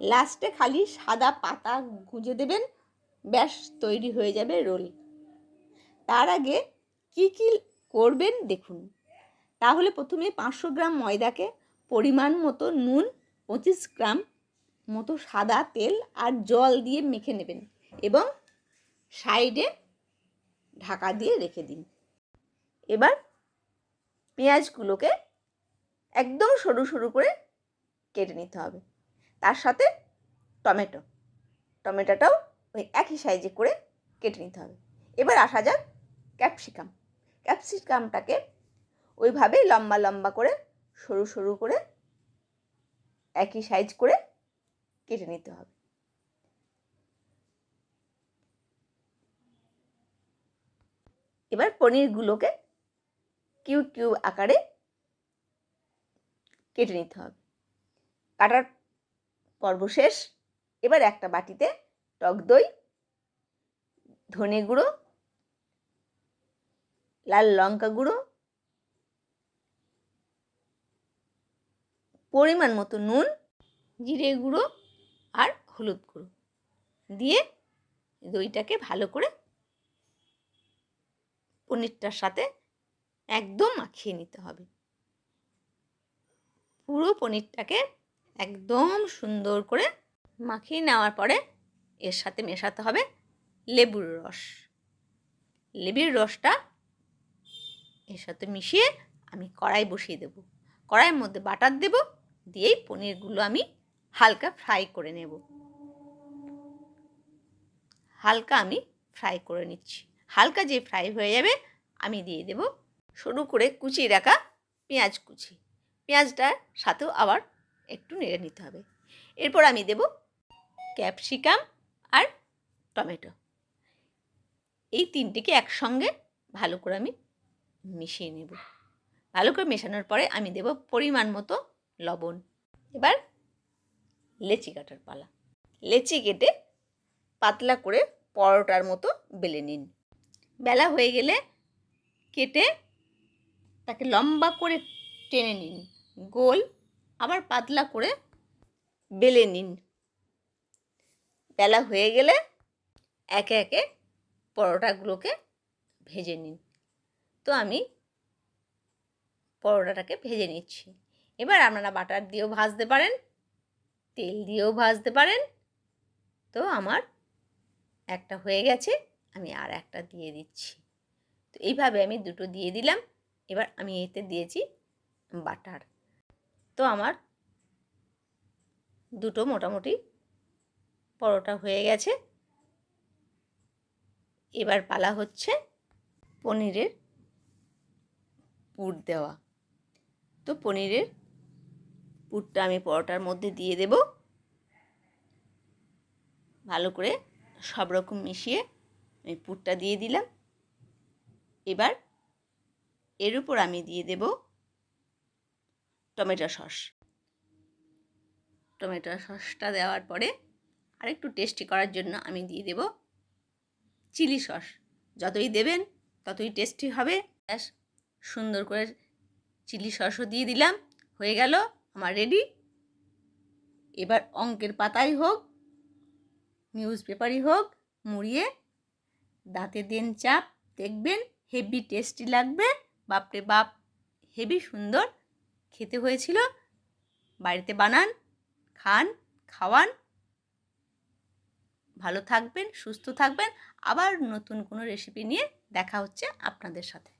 লাস্টে খালি সাদা পাতা গুঁজে দেবেন, ব্যাস তৈরি হয়ে যাবে রোল। তার আগে কি কি করবেন দেখুন। তাহলে প্রথমে পাঁচশো গ্রাম ময়দাকে পরিমাণ মতো নুন, পঁচিশ গ্রাম মতো সাদা তেল আর জল দিয়ে মেখে নেবেন এবং সাইডে ঢাকা দিয়ে রেখে দিন। এবার পেঁয়াজগুলোকে একদম সরু সরু করে কেটে নিতে হবে। তার সাথে টমেটো। টমেটোটাও ওই একই সাইজে করে কেটে নিতে হবে। এবার আসা যাক ক্যাপসিকাম। ক্যাপসিকামটাকে ওইভাবেই লম্বা লম্বা করে, সরু সরু করে একই সাইজ করে কেটে নিতে হবে। এবার পনিরগুলোকে কিউ কিউ আকারে কেটে নিতে হবে। কাটার পর্ব শেষ। এবার একটা বাটিতে টক দই, ধনে গুঁড়ো, লাল লঙ্কা গুঁড়ো, পরিমাণ মতো নুন, জিরে গুঁড়ো আর হলুদ গুঁড়ো দিয়ে দইটাকে ভালো করে পনিরটার সাথে একদম মাখিয়ে নিতে হবে। পুরো পনিরটাকে একদম সুন্দর করে মাখিয়ে নেওয়ার পরে এর সাথে মেশাতে হবে লেবুর রস। লেবুর রসটা এর সাথে মিশিয়ে আমি কড়াই বসিয়ে দেব। কড়াইয়ের মধ্যে বাটার দেব, দিয়েই পনিরগুলো আমি হালকা ফ্রাই করে নেব। হালকা আমি ফ্রাই করে নিচ্ছি। হালকা যে ফ্রাই হয়ে যাবে, আমি দিয়ে দেব সরু করে কুচিয়ে রাখা পেঁয়াজ কুচি। পেঁয়াজটার সাথেও আবার একটু নেড়ে নিতে হবে। এরপর আমি দেব ক্যাপসিকাম আর টমেটো। এই তিনটিকে একসঙ্গে ভালো করে আমি মিশিয়ে নেব। ভালো করে মেশানোর পরে আমি দেব পরিমাণ মতো লবণ। এবার লেচি কাটার পালা। লেচি কেটে পাতলা করে পরোটার মতো বেলে নিন। বেলা হয়ে গেলে কেটে তাকে লম্বা করে টেনে নিন। গোল আবার পাতলা করে বেলে নিন। বেলা হয়ে গেলে একে একে পরোটাগুলোকে ভেজে নিন। তো আমি পরোটাটাকে ভেজে নিচ্ছি। এবার আপনারা বাটার দিয়েও ভাজতে পারেন, তেল দিয়েও ভাজতে পারেন। তো আমার একটা হয়ে গেছে, আমি আর একটা দিয়ে দিচ্ছি। তো এইভাবে আমি দুটো দিয়ে দিলাম, এবার আমি এতে দিয়েছি বাটার। তো আমার দুটো মোটামুটি পরোটা হয়ে গেছে। এবার পালা হচ্ছে পনিরের পুর দেওয়া। তো পনিরের পুরটা আমি পরোটার মধ্যে দিয়ে দেব। ভালো করে সব রকম মিশিয়ে আমি পুরটা দিয়ে দিলাম। এবার এর উপর আমি দিয়ে দেব টমেটো সস। টমেটো সসটা দেওয়ার পরে আরেকটু টেস্টি করার জন্য আমি দিয়ে দেব চিলি সস। যতই দেবেন ততই টেস্টি হবে। ব্যাস, সুন্দর করে চিলি সসও দিয়ে দিলাম, হয়ে গেল আমার রেডি এবার অঙ্কের পাতাই হোক নিউজ পেপারই হোক, মুড়িয়ে দাঁতে দেন চাপ, দেখবেন হেভি টেস্টি লাগবে। বাপরে বাপ হেভি সুন্দর। খেতে হয়েছিল। বাড়িতে বানান, খান, খাওয়ান। ভালো থাকবেন, সুস্থ থাকবেন। আবার নতুন কোনো রেসিপি নিয়ে দেখা হচ্ছে আপনাদের সাথে।